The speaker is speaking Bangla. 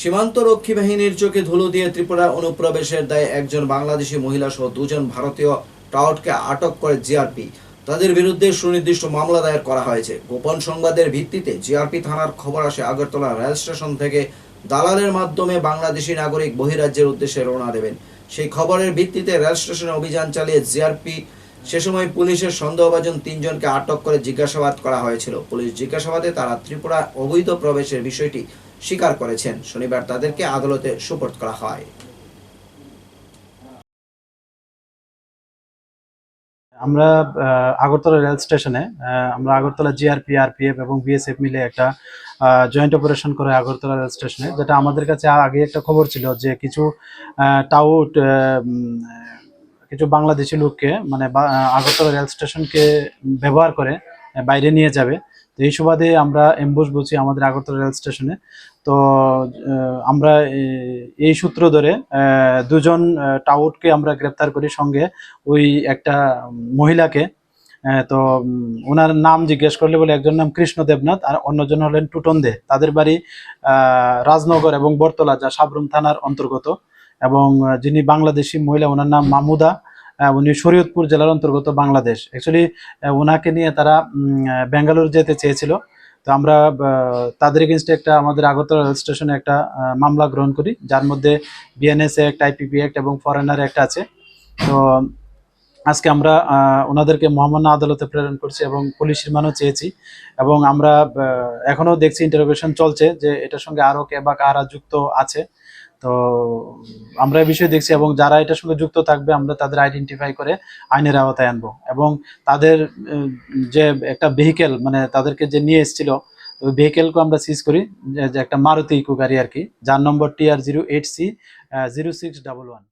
সীমান্ত রক্ষী বাহিনীর চোখে ধুলো দিয়ে ত্রিপুরা অনুপ্রবেশের দায়ে একজন বাংলাদেশি মহিলা সহ দুজন ভারতীয় টাউটকে আটক করে জিআরপি। তাদের বিরুদ্ধে সুনির্দিষ্ট মামলা দায়ের করা হয়েছে। গোপন সংবাদের ভিত্তিতে জিআরপি থানার খবর আসে আগরতলা রেল স্টেশন থেকে দালালের মাধ্যমে বাংলাদেশি নাগরিক বহিরাজ্যের উদ্দেশ্যে রওনা দেবেন। সেই খবরের ভিত্তিতে রেল স্টেশনে অভিযান চালিয়ে জিআরপি, সে সময় পুলিশের সন্দেহভাজন তিনজনকে আটক করে জিজ্ঞাসাবাদ করা হয়েছিল। পুলিশ জিজ্ঞাসাবাদে তারা ত্রিপুরা অবৈধ প্রবেশের বিষয়টি স্বীকার করেছেন। শনিবার তাদেরকে আদালতে সুপোর্ট করা হয়। আমরা আগরতলা রেল স্টেশনে আমরা আগরতলা জিআরপি আরপিএফ এবং বিএসএফ মিলে একটা জয়েন্ট অপারেশন করে আগরতলা রেল স্টেশনে, যেটা আমাদের কাছে আগে একটা খবর ছিল যে কিছু টাউট কিছু বাংলাদেশি লোককে মানে আগরতলা রেল স্টেশনকে ব্যবহার করে বাইরে নিয়ে যাবে। এই সুবাদে আমরা এম্বুশ বলছি আমাদের আগরতলা রেল স্টেশনে। তো আমরা এই সূত্র ধরে দুজন টাউটকে আমরা গ্রেপ্তার করি সঙ্গে ওই একটা মহিলাকে। তো ওনার নাম জিজ্ঞেস করলে বলে একজন নাম কৃষ্ণ দেবনাথ আর অন্যজন হলেন টুটন দে তাদের বাড়ি রাজনগর এবং বরতলা যা সাবরুম থানার অন্তর্গত। এবং, যিনি বাংলাদেশি মহিলা, ওনার নাম মামুদা। উনি শরীয়তপুর জেলার অন্তর্গত বাংলাদেশ। অ্যাকচুয়ালি ওনাকে নিয়ে তারা বেঙ্গালুরু যেতে চেয়েছিল। তো আমরা তাদের এগেনস্টে একটা আমাদের আগরতলা রেল স্টেশনে একটা মামলা গ্রহণ করি। যার মধ্যে বিএনএস অ্যাক্ট আইপিপি অ্যাক্ট এবং ফরেনার অ্যাক্ট আছে। তো আজকে আমরা ওনাদেরকে মহামান্য আদালতে প্রেরণ করছি এবং পুলিশ রিমান্ডও চেয়েছি এবং আমরা আহ, এখনও দেখছি ইন্টারোগেশন চলছে যে এটার সঙ্গে আরও কে বা কারা যুক্ত আছে। তো আমরা এই বিষয়ে দেখছি এবং যারা এটার সঙ্গে যুক্ত থাকবে আমরা তাদের আইডেন্টিফাই করে আইনের আওতায় আনব এবং তাদের যে একটা ভেহিকেল মানে তাদেরকে যে নিয়ে এসেছিল ওই ভেহিকেলকে আমরা সিজ করি যে একটা মারুতি ইকো গাড়ি আর কি যার number T R zero eight C zero six double one